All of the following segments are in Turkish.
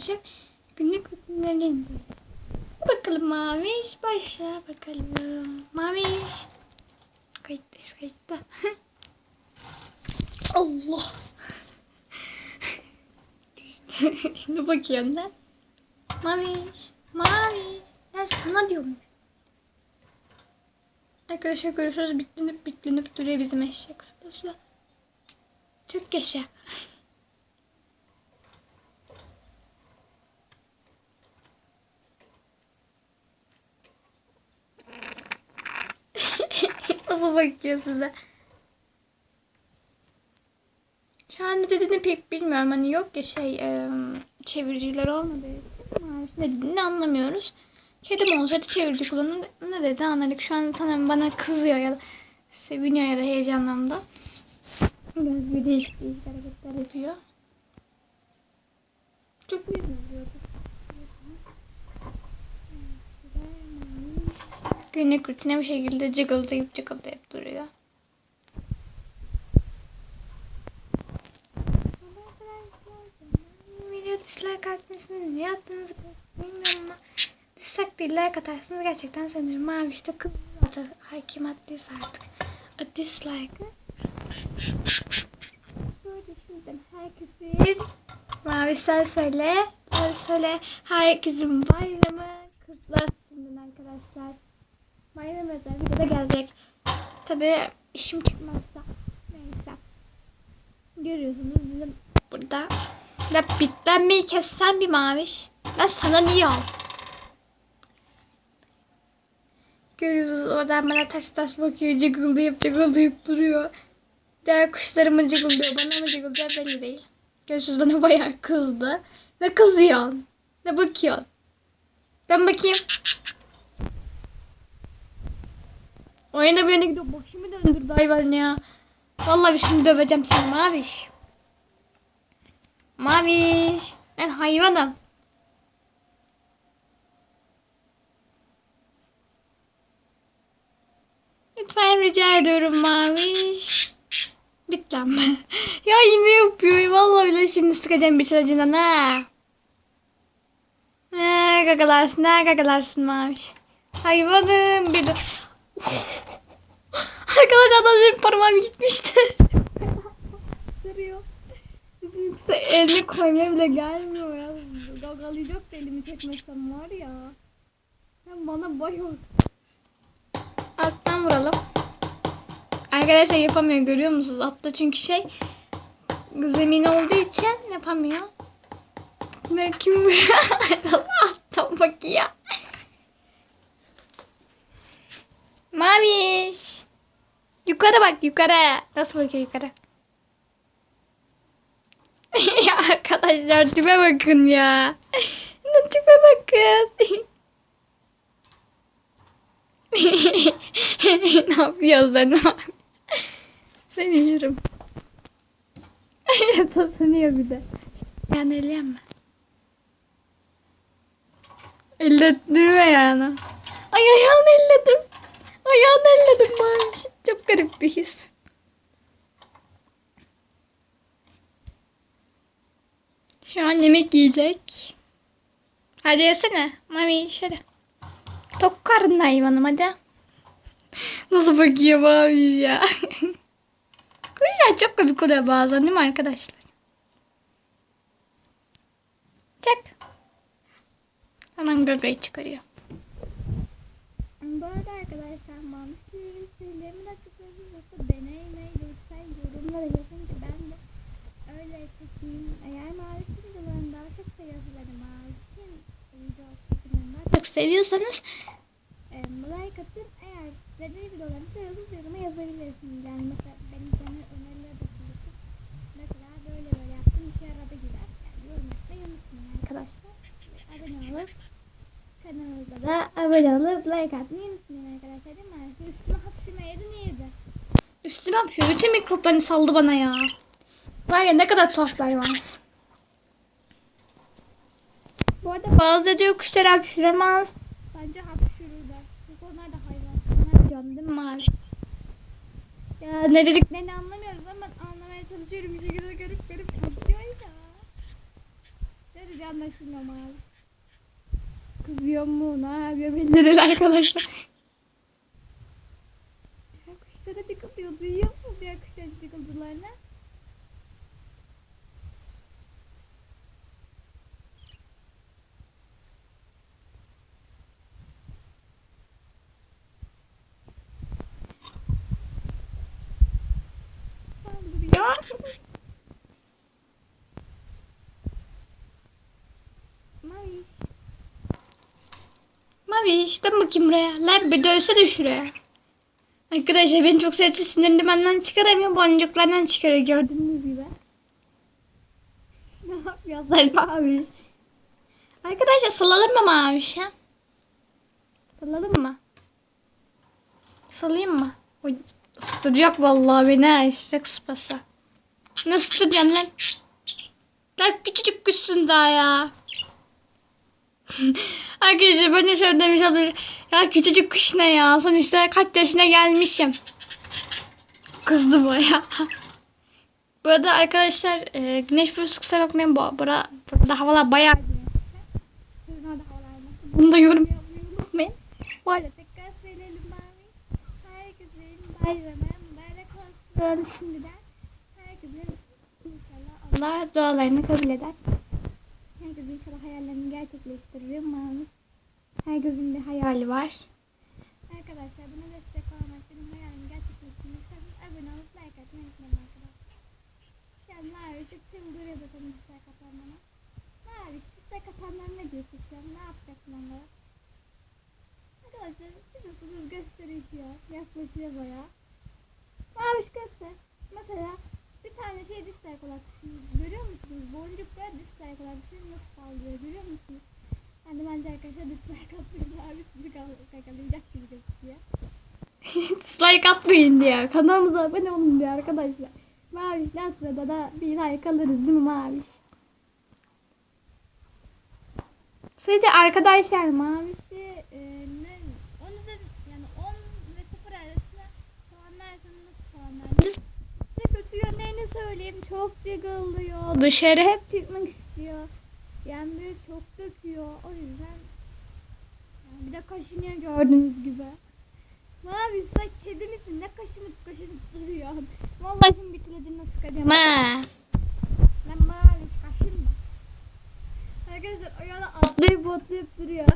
arkadaşlar. Günlük rutinlerini Bakalım Maviş başla bakalım. Maviş. Kayıttayız kayıtta. Allah. ne bakıyorsun lan? Maviş. Maviş. Ben sana diyorum. Arkadaşlar görüşürüz. Bitlenip bitlenip duruyor bizim eşek. Çok yaşa. Nasıl bakıyor size? Şu an ne dediğini pek bilmiyorum. Hani yok ya şey e, çeviriciler olmadığı için ne dediğini anlamıyoruz. Kedim olsaydı çevirici kullanır. Ne dedi anladık. Şu an sanırım bana kızıyor ya da seviniyor ya da heyecanlandı. Biraz bir değişik değişik hareketler yapıyor. Çok güzel oluyor. Günlük rutine bir şekilde cıgıldayıp cıgıldayıp duruyor. Video dislike atmışsınız. Niye attığınızı bilmiyorum ama dislike değil like atarsınız gerçekten sanırım. Mavi işte kız atar. Ay kim attıysa artık. A dislike'ı. Böyle şimdiden herkesin Mavi sen söyle. Mavi söyle. Herkesin bayramı şimdiden arkadaşlar. Bayram özel videoda gelecek. Tabi işim çıkmazsa. Neyse. Görüyorsunuz bizim burada. La bitlenmeyi kessen bir maviş. La sana niye al? Görüyorsunuz oradan bana taş taş bakıyor. Cıgıldayıp cıgıldayıp duruyor. Diğer kuşlarım mı cıgıldıyor bana mı cıgıldıyor belli değil. Görüyorsunuz bana bayağı kızdı. Ne kızıyorsun? Ne bakıyorsun? Dön bakayım. Oyunda bir yöne gidiyor. Başımı döndürdü hayvan ya. Vallahi şimdi döveceğim seni Maviş. Maviş. Ben hayvanım. Lütfen rica ediyorum Maviş. Bitlenme. ya yine yapıyor. Vallahi bile şimdi sıkacağım bir çalacından ha. Ne gagalarsın ne gagalarsın Maviş. Hayvanım bir de. Arkadaşlar da benim parmağım gitmişti. Duruyor. Yoksa elini koymaya bile gelmiyor ya. Gagalayacak da elimi çekmesem var ya. Sen bana bayıl. Alttan vuralım. Arkadaşlar yapamıyor görüyor musunuz? Altta çünkü şey zemin olduğu için yapamıyor. Ne kim Alttan bakıyor. Maviş. Yukarı bak yukarı. Nasıl bakıyor yukarı? ya arkadaşlar tipe bakın ya. Tipe bakın. ne yapıyorsun sen? Seni yerim. Tasınıyor bir de. Yani elleyem mi? Ellettirme yani. Ay ayağını elledim. Ayağını elledim Maviş. Çok garip bir his. Şu an yemek yiyecek. Hadi yesene. Maviş hadi. Tok karnına hayvanım hadi. Nasıl bakıyor Maviş ya. Kuşlar çok komik oluyor bazen değil mi arkadaşlar? Çek. Hemen gagayı çıkarıyor. Bu arada arkadaşlar mantıklı şeylerimi de tıklayın yoksa deneyime görsel yorumlara yazın ki ben de öyle çekeyim. Eğer mavi videolarını daha çok seviyorsanız mavi için video çekimlerini daha çok seviyorsanız e, like atın. Eğer dediği videolarını seviyorsanız yoruma yazabilirsiniz. Yani mesela benim sana öneriler de çalışıp mesela böyle böyle yaptım işe yaradı gider. Yani yorum yapmayı unutmayın arkadaşlar. Abone olup kanalımıza da abone olup like atmayı unutmayın arkadaşlar değil mi? Üstüme hapşırma yedi neydi? Üstüme hapşıyor. Bütün mikroplarını saldı bana ya. Var ya ne kadar tuhaf bir hayvan. Bu arada bazı diyor kuşlar hapşıramaz. Bence hapşırır da. Çünkü onlar da hayvan. Onlar diyorum değil mi mavi? Ya ne dedik ne, ne anlamıyoruz ama anlamaya çalışıyorum. Bir şekilde garip garip konuşuyor ya. Ne rica anlaşılmıyor mavi. Kızıyor mu? Ne yapıyor değil arkadaşlar. Diğer kuşlara çıkılıyor. Duyuyor musunuz diğer kuşların çıkıltılarını? Saldırıyor. Maviş. Maviş dön bakayım buraya. Lan bir dövsene şuraya. Arkadaşlar beni çok sevdi sinirini benden çıkaramıyor. Boncuklardan çıkarıyor gördüğünüz gibi. Ne yapıyorlar Maviş? Arkadaşlar salalım mı Maviş ya? Salalım mı? Salayım mı? Oy, ısıracak vallahi beni ha. Eşek sıpası. Ne ısıracaksın lan? Lan küçücük kuşsun daha ya. Arkadaşlar ben de şöyle demiş olabilir. Ya küçücük kuş ne ya? Sonuçta kaç yaşına gelmişim. Kızdı baya. Bu arada arkadaşlar e, güneş vurusu kusura bakmayın. Bu, bura, burada havalar bayağı? Bunu da yorum yapmayı unutmayın. Tekrar söyleyelim Maviş. Herkesin bayramı olsun. Şimdiden herkesin inşallah Allah Allah dualarını kabul eder. Herkes inşallah hayallerini gerçekleştirir Maviş. Herkesin bir hayali var. Arkadaşlar buna destek olmak, benim hayalimi gerçekleştirmek isterseniz abone olup like atmayı unutmayın arkadaşlar. An Maviş çıldırıyor zaten dislike atanlara. Maviş dislike atanlar ne diyorsun şu an? Ne yapacaksın onlara? Arkadaşlar biliyorsunuz gösterişiyor. Yaklaşıyor baya. Maviş göster. Mesela tane şey dislike olarak. Görüyor musunuz? Boncuklar dislike olarak düşünün nasıl sallıyor görüyor musunuz? Yani bence arkadaşlar dislike atmayın. Maviş sizi kal- kakalayacak gibi gözüküyor. like atmayın diyor. Kanalımıza abone olun diyor arkadaşlar. Maviş'ten sırada da bir like alırız değil mi Maviş? Sizce arkadaşlar Mavişi Çok oluyor. dışarı hep Çıkmak istiyor. Bir çok döküyor. O yüzden yani bir de kaşınıyor gördüğünüz gibi. Mavi sen kedi misin? Ne kaşınıp kaşınıp duruyorsun? Vallahi şimdi bitireceğim sıkacağım. Ma. Lan mavi kaşınma. Arkadaşlar o yana atlayıp atlayıp duruyor.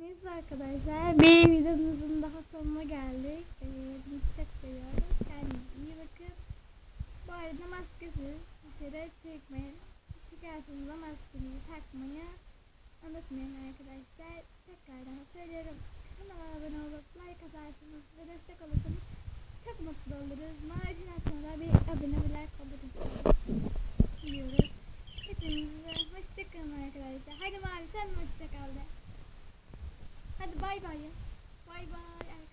Neyse arkadaşlar bir videomuzun daha sonuna geldik. Ee, bunu çok seviyoruz. Kendinize iyi bakın. Bu arada maskesiz dışarı çıkmayın. Çıkarsanız da maskenizi takmayı unutmayın arkadaşlar. Tekrardan söylüyorum. Kanala abone olup like atarsanız ve destek olursanız çok mutlu oluruz. Macera sonra bir abone ve like oluruz diyoruz. Hepinize hoşçakalın arkadaşlar. Hadi Mavi sen hoşçakal de. Hadi bay bay. Bay bay.